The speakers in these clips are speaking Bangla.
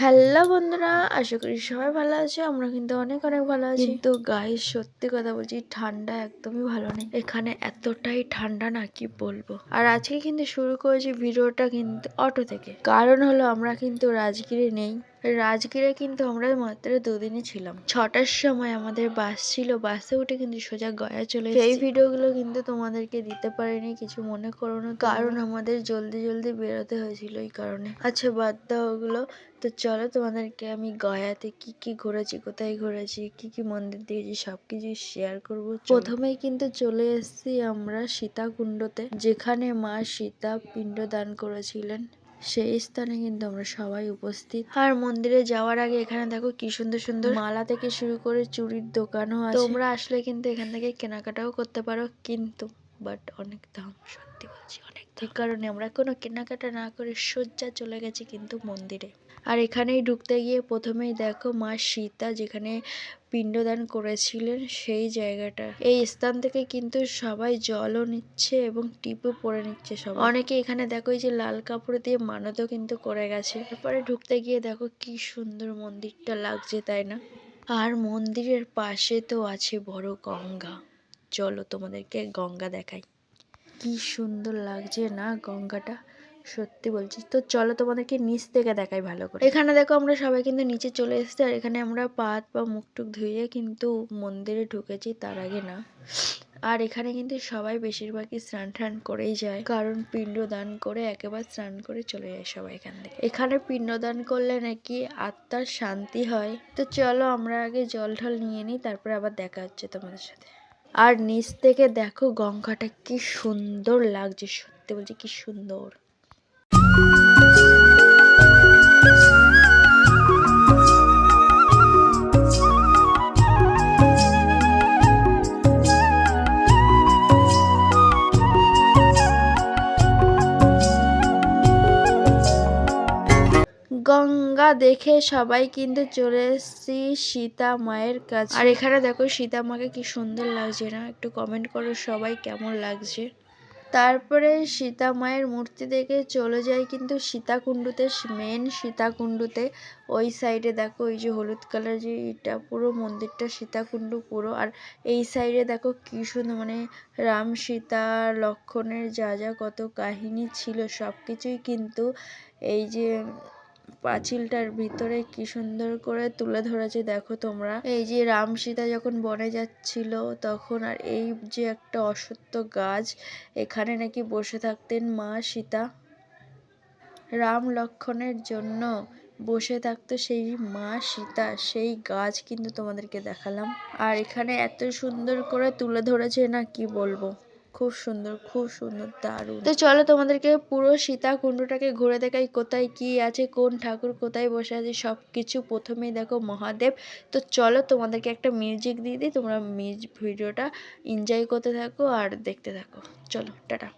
হ্যালো বন্ধুরা আশা করি সবাই ভালো আছে আমরা কিন্তু অনেক অনেক ভালো আছি। কিন্তু গায়ে সত্যি কথা বলছি ঠান্ডা একদমই ভালো নেই। এখানে এতটাই ঠান্ডা না কি বলব? আর আজকে কিন্তু শুরু করেছি ভিডিওটা কিন্তু অটো থেকে। কারণ হলো আমরা কিন্তু রাজগিরি নেই। রাজগিরে কিন্তু আমরা মাত্র দুদিনই ছিলাম। ছটার সময় আমাদের বাস ছিল বাসে উঠে কিন্তু সোজা গয়া চলে এই ভিডিওগুলো কিন্তু তোমাদেরকে দিতে পারিনি কিছু মনে করো না কারণ আমাদের জলদি জলদি বেরোতে হয়েছিল এই কারণে। আচ্ছা বাদ দাও ওগুলো। তো চলো তোমাদেরকে আমি গয়াতে কি কি ঘুরেছি কোথায় ঘুরেছি কি কি মন্দির দেখেছি সবকিছু শেয়ার করব। প্রথমেই কিন্তু চলে এসেছি আমরা সীতাকুণ্ডতে যেখানে মা সীতা পিণ্ড দান করেছিলেন। সেই স্থানে কিন্তু আমরা সবাই উপস্থিত। আর মন্দিরে যাওয়ার আগে এখানে দেখো কি সুন্দর সুন্দর মালা থেকে শুরু করে চুড়ির দোকানও আছে। তোমরা আসলে কিন্তু এখান থেকে কেনাকাটাও করতে পারো, কিন্তু বাট অনেক দাম, সত্যি বলছি অনেক কারণে আমরা কোনো কেনাকাটা না করে সোজা চলে গেছি কিন্তু মন্দিরে। আর এখানেই ঢুকতে গিয়ে প্রথমেই দেখো মা সীতা যেখানে পিণ্ডদান করেছিলেন সেই জায়গাটা। এই স্থান থেকে কিন্তু সবাই জলও নিচ্ছে এবং টিপও পরে নিচ্ছে সব অনেকে এখানে দেখো এই যে লাল কাপড় দিয়ে মানতও কিন্তু করে গেছে। তারপরে ঢুকতে গিয়ে দেখো কি সুন্দর মন্দিরটা লাগছে, তাই না? আর মন্দিরের পাশে তো আছে বড় গঙ্গা। চলো তোমাদেরকে গঙ্গা দেখাই। কি সুন্দর লাগছে না গঙ্গাটা? সত্যি বলছি তো চলো তোমাদেরকে নিচ থেকে দেখাই ভালো করে। এখানে দেখো আমরা সবাই কিন্তু নিচে চলে এসেছি, আর এখানে আমরা পাত বা পা মুখ টুক ধুয়ে কিন্তু মন্দিরে ঢুকেছি, তার আগে না। আর এখানে কিন্তু সবাই বেশিরভাগই স্নান টান করেই যায়, কারণ পিণ্ড দান করে একেবারে স্নান করে চলে যায় সবাই এখান থেকে। এখানে পিণ্ড দান করলে নাকি আত্মার শান্তি হয়। তো চলো আমরা আগে জল ঢল নিয়ে নিই, তারপরে আবার দেখা হচ্ছে তোমাদের সাথে। আর নিচ থেকে দেখো গঙ্গাটা কি সুন্দর লাগছে, সত্যি বলছি কি সুন্দর। গঙ্গা দেখে সবাই কিন্তু চলে এসেছি সীতা মায়ের কাছে। আর এখানে দেখো সীতা মাকে কি সুন্দর লাগছে না? একটু কমেন্ট করো সবাই কেমন লাগছে। তারপরে সীতা মায়ের মূর্তি দেখে চলে যায় কিন্তু সীতাকুণ্ডুতে মেন সীতাকুণ্ডুতে। ওই সাইডে দেখো ওই যে হলুদ কালার যে এটা পুরো মন্দিরটা সীতাকুণ্ডু পুরো। আর এই সাইডে দেখো কি সুন্দর মানে রাম সীতা, লক্ষণের যা যা কত কাহিনী ছিল সব কিছুই কিন্তু এই যে পাঁচিলটার ভিতরে কি সুন্দর করে তুলে ধরেছে, দেখো তোমরা। এই যে রাম সীতা যখন বনে যাচ্ছিল, তখন আর এই যে একটা অসত্য গাছ, এখানে নাকি বসে থাকতেন মা সীতা। রাম লক্ষণের জন্য বসে থাকতো সেই মা সীতা, সেই গাছ কিন্তু তোমাদেরকে দেখালাম। আর এখানে এত সুন্দর করে তুলে ধরেছে না কি বলব। খুব সুন্দর খুব সুন্দর, দারুণ। তো চলো তোমাদেরকে পুরো সীতাকুণ্ডটাকে ঘুরে দেখাই, কোথায় কি আছে, কোন ঠাকুর কোথায় বসে আছে সব কিছু প্রথমেই দেখো মহাদেব। তো চলো তোমাদেরকে একটা মিউজিক দিয়ে দিই, তোমরা ভিডিওটা এনজয় করতে থাকো আর দেখতে থাকো। চলো, টাটা।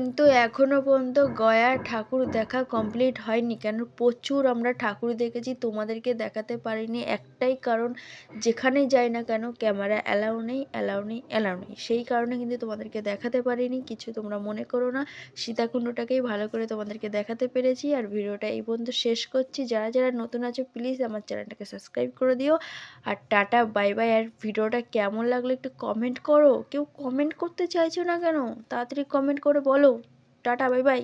কিন্তু এখনও পর্যন্ত গয়ার ঠাকুর দেখা কমপ্লিট হয়নি। কেন? প্রচুর আমরা ঠাকুর দেখেছি, তোমাদেরকে দেখাতে পারিনি। একটাই কারণ, যেখানেই যাই না কেন, ক্যামেরা অ্যালাউ নেই অ্যালাউ নেই অ্যালাউ নেই। সেই কারণে কিন্তু তোমাদেরকে দেখাতে পারিনি, কিছু তোমরা মনে করো না। সীতাকুণ্ডটাকেই ভালো করে তোমাদেরকে দেখাতে পেরেছি। আর ভিডিওটা এই পর্যন্ত শেষ করছি। যারা যারা নতুন আছো প্লিজ আমার চ্যানেলটাকে সাবস্ক্রাইব করে দিও। আর টাটা বাই বাই আর ভিডিওটা কেমন লাগল একটু কমেন্ট করো। কেউ কমেন্ট করতে চাইছো না কেন? তাড়াতাড়ি কমেন্ট করে বলো। Tata bye by